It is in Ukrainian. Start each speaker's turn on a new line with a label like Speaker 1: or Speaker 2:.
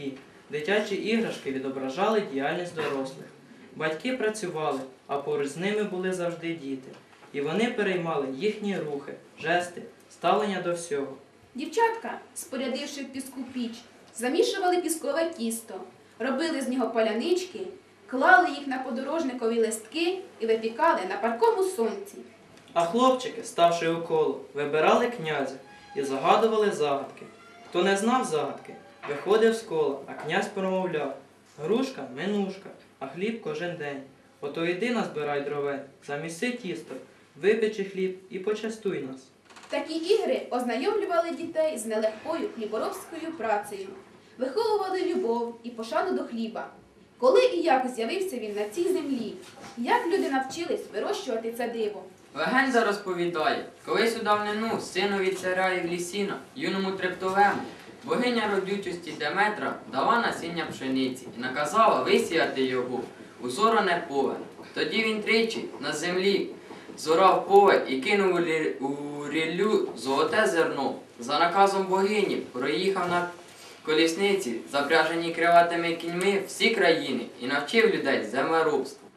Speaker 1: сім'ї. Дитячі іграшки відображали діяльність дорослих. Батьки працювали, а поруч з ними були завжди діти. І вони переймали їхні рухи, жести, ставлення до всього.
Speaker 2: Дівчатка, спорядивши в піску піч, замішували піскове тісто, робили з нього палянички, клали їх на подорожникові листки і випікали на паркому сонці.
Speaker 1: А хлопчики, ставши у коло, вибирали князя і загадували загадки. Хто не знав загадки, виходив з кола, а князь промовляв Грушка минушка, а хліб кожен день. Ото йди назбирай дровень, заміси тісто, випечи хліб і почастуй нас.
Speaker 2: Такі ігри ознайомлювали дітей з нелегкою хліборобською працею, виховували любов і пошану до хліба. Коли і як з'явився він на цій землі, як люди навчились вирощувати це диво.
Speaker 3: Легенда розповідає, колись у давнину синові царя Євлісіна, юному трептовему, богиня родючості Деметра дала насіння пшениці і наказала висіяти його у зорене поле. Тоді він тричі на землі зорав поле і кинув у ріллю золоте зерно. За наказом богині проїхав на колісниці, запряженій криватими кіньми всі країни і навчив людей землеробству.